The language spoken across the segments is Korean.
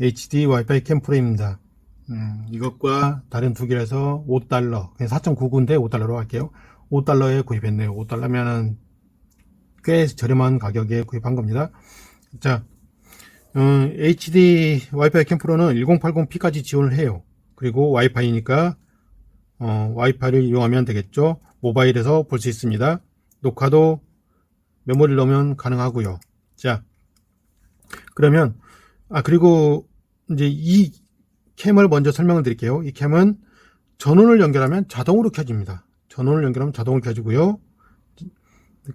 HD 와이파이 캠프로입니다. 음, 이것과 다른 두 개라서 5달러, 4.99인데 5달러로 할게요. 5달러에 구입했네요. 5달러면은 꽤 저렴한 가격에 구입한 겁니다. 자, 어, HD 와이파이 캠프로는 1080p까지 지원을 해요. 그리고 와이파이니까 어, 와이파이를 이용하면 되겠죠. 모바일에서 볼 수 있습니다. 녹화도 메모리를 넣으면 가능하고요. 자, 그러면 아 그리고 이제 이 캠을 먼저 설명을 드릴게요. 이 캠은 전원을 연결하면 자동으로 켜집니다. 전원을 연결하면 자동으로 켜지고요.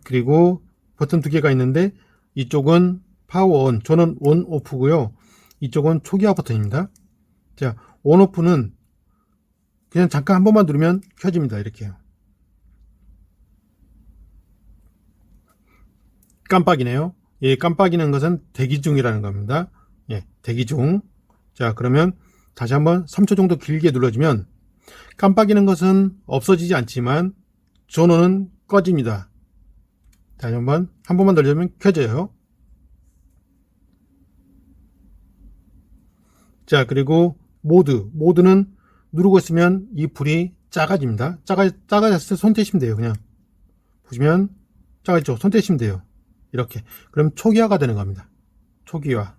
그리고 버튼 두 개가 있는데 이쪽은 파워 온, 전원 온 오프고요. 이쪽은 초기화 버튼입니다. 자, 온 오프는 그냥 잠깐 한 번만 누르면 켜집니다. 이렇게요. 깜빡이네요. 예, 깜빡이는 것은 대기 중이라는 겁니다. 예, 대기 중. 자, 그러면 다시 한번 3초 정도 길게 눌러주면 깜빡이는 것은 없어지지 않지만 전원은 꺼집니다. 다시 한번 한 번만 눌러주면 켜져요. 자, 그리고 모드. 모드는 누르고 있으면 이 불이 작아집니다. 작아, 작아졌을 때 손 떼시면 돼요. 그냥. 보시면 작아졌죠? 손 떼시면 돼요. 이렇게. 그럼 초기화가 되는 겁니다. 초기화.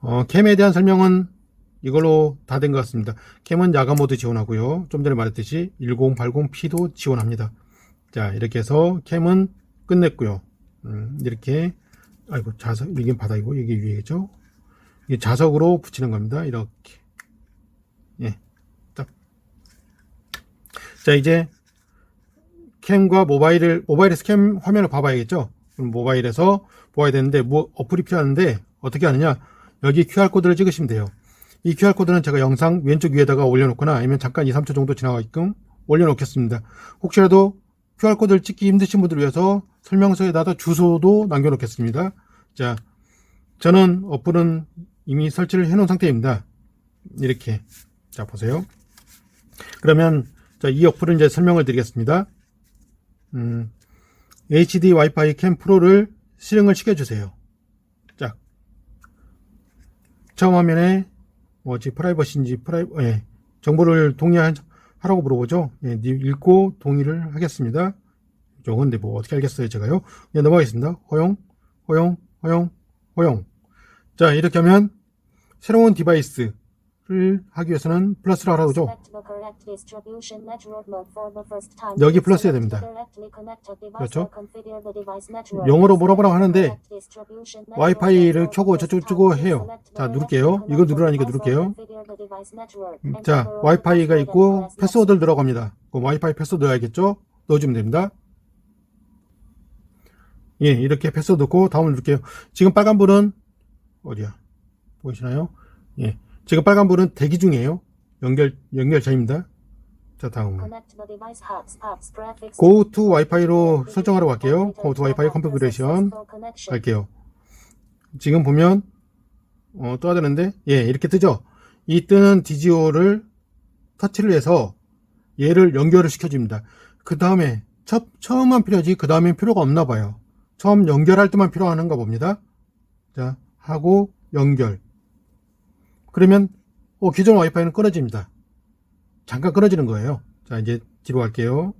어, 캠에 대한 설명은 이걸로 다 된 것 같습니다. 캠은 야간 모드 지원하고요. 좀 전에 말했듯이 1080p도 지원합니다. 자, 이렇게 해서 캠은 끝냈고요. 음, 이렇게 아이고 자석 이게 바닥이고 이게 위에죠. 이게 자석으로 붙이는 겁니다. 이렇게. 예. 딱. 자, 이제 캠과 모바일을 모바일에서 캠 화면을 봐봐야겠죠. 그럼 모바일에서 보아야 되는데 뭐 어플이 필요한데 어떻게 하느냐? 여기 QR 코드를 찍으시면 돼요. 이 QR 코드는 제가 영상 왼쪽 위에다가 올려놓거나 아니면 잠깐 2, 3초 정도 지나가게끔 올려놓겠습니다. 혹시라도 QR 코드를 찍기 힘드신 분들을 위해서 설명서에다가 주소도 남겨놓겠습니다. 자, 저는 어플은 이미 설치를 해놓은 상태입니다. 이렇게 자 보세요. 그러면 자, 이 어플은 이제 설명을 드리겠습니다. 음, HD 와이파이 캠 프로를 실행을 시켜주세요. 자, 처음 화면에 뭐지 프라이버시인지 프라이 예, 정보를 동의하라고 물어보죠. 예, 읽고 동의를 하겠습니다. 이건 근데 뭐 어떻게 알겠어요, 제가요? 예, 넘어가겠습니다. 허용, 허용, 허용, 허용. 자, 이렇게 하면 새로운 디바이스 를 하기 위해서는 플러스를 하라고 죠 여기 플러스 해야 됩니다. 그렇죠? 영어로 뭐라 뭐라고 하는데 와이파이를 켜고 저쪽 저거 해요. 자, 누를게요. 이거 누르라니까 누를게요. 자, 와이파이가 있고 패스워드를 들어갑니다. 그럼 와이파이 패스워드 넣어야겠죠? 넣어주면 됩니다. 예, 이렇게 패스워드 넣고 다음을 누를게요. 지금 빨간불은 어디야? 보이시나요? 예. 지금 빨간불은 대기 중이에요. 연결, 연결 중입니다. 자, 다음. Go to Wi-Fi로 설정하러 갈게요. Go to Wi-Fi configuration 갈게요. 지금 보면 어, 떠야 되는데 예 이렇게 뜨죠. 이 뜨는 DGO를 터치를 해서 얘를 연결을 시켜줍니다. 그 다음에 처음만 필요하지 그 다음엔 필요가 없나 봐요. 처음 연결할 때만 필요한가 봅니다. 자 하고 연결. 그러면 어, 기존 와이파이는 끊어집니다. 잠깐 끊어지는 거예요. 자 이제 뒤로 갈게요.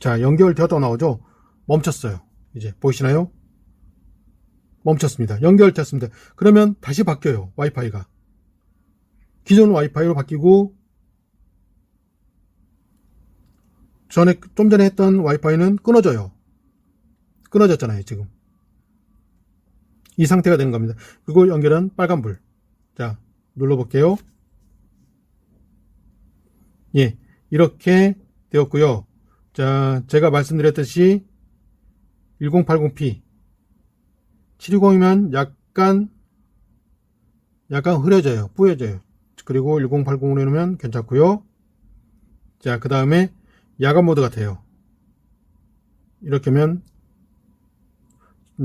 자 연결되었다 나오죠. 멈췄어요. 이제 보이시나요? 멈췄습니다. 연결됐습니다. 그러면 다시 바뀌어요. 와이파이가. 기존 와이파이로 바뀌고 전에 좀 전에 했던 와이파이는 끊어져요. 끊어졌잖아요, 지금. 이 상태가 되는 겁니다. 그리고 연결은 빨간불. 자, 눌러볼게요. 예, 이렇게 되었고요. 자, 제가 말씀드렸듯이 1080p 720이면 약간 약간 흐려져요. 뿌여져요. 그리고 1080으로 해놓으면 괜찮고요. 자, 그 다음에 야간 모드 같아요. 이렇게 하면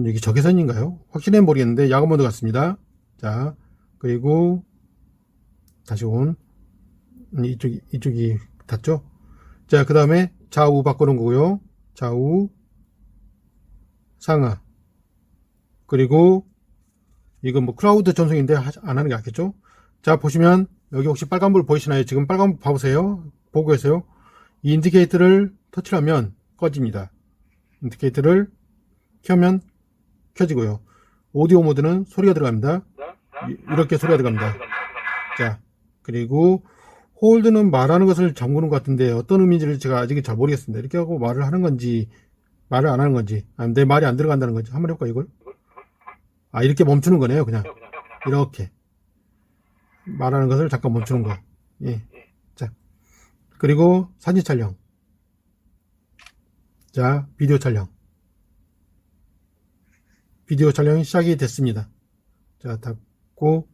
여기 적외선인가요? 확실히 모르겠는데 야간 모드 같습니다. 자, 그리고 다시 온 이쪽이 이쪽이 닿죠? 자, 그 다음에 좌우 바꾸는 거고요. 좌우 상하 그리고 이건 뭐 클라우드 전송인데 하- 안 하는 게 낫겠죠? 자, 보시면 여기 혹시 빨간불 보이시나요? 지금 빨간불 봐보세요. 보고 계세요. 이 인디케이터를 터치하면 꺼집니다. 인디케이터를 켜면 켜지고요. 오디오 모드는 소리가 들어갑니다. 이- 이렇게 소리가 들어갑니다. 자, 그리고 홀드는 말하는 것을 잠그는 것 같은데 어떤 의미인지를 제가 아직 잘 모르겠습니다. 이렇게 하고 말을 하는 건지 말을 안 하는 건지 아니면 내 말이 안 들어간다는 건지 한번 해볼까 이걸? 아 이렇게 멈추는 거네요 그냥 이렇게 말하는 것을 잠깐 멈추는 거. 예. 자 그리고 사진 촬영. 자 비디오 촬영. 비디오 촬영이 시작이 됐습니다. 자 닫고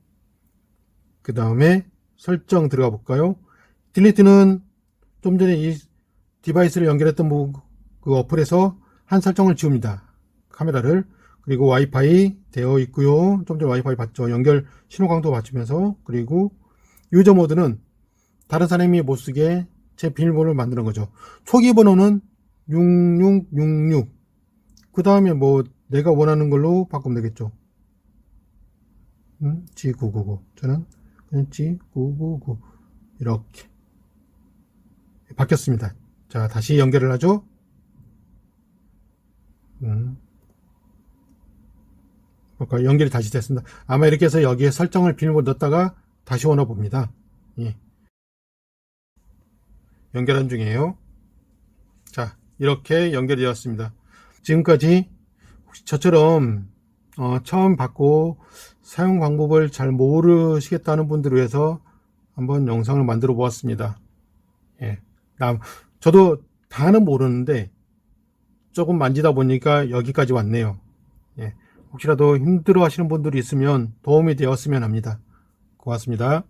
그 다음에 설정 들어가 볼까요? 딜리트는 좀 전에 이 디바이스를 연결했던 뭐그 어플에서 한 설정을 지웁니다. 카메라를 그리고 와이파이 되어 있고요. 좀 전에 와이파이 봤죠. 연결 신호 강도 맞추면서 그리고 유저 모드는 다른 사람이 못 쓰게 제 비밀번호를 만드는 거죠. 초기 번호는 6666. 그 다음에 뭐 내가 원하는 걸로 바꾸면 되겠죠. 음, G999. 저는 그냥 G999. 이렇게. 바뀌었습니다. 자, 다시 연결을 하죠. 음. 볼까요? 연결이 다시 됐습니다. 아마 이렇게 해서 여기에 설정을 비밀번호 넣었다가 다시 오나 봅니다. 예. 연결한 중이에요. 자, 이렇게 연결이 되었습니다. 지금까지 혹시 저처럼 어, 처음 받고 사용 방법을 잘 모르시겠다는 분들을 위해서 한번 영상을 만들어 보았습니다. 예. 나, 저도 다는 모르는데 조금 만지다 보니까 여기까지 왔네요. 예. 혹시라도 힘들어 하시는 분들이 있으면 도움이 되었으면 합니다. 고맙습니다.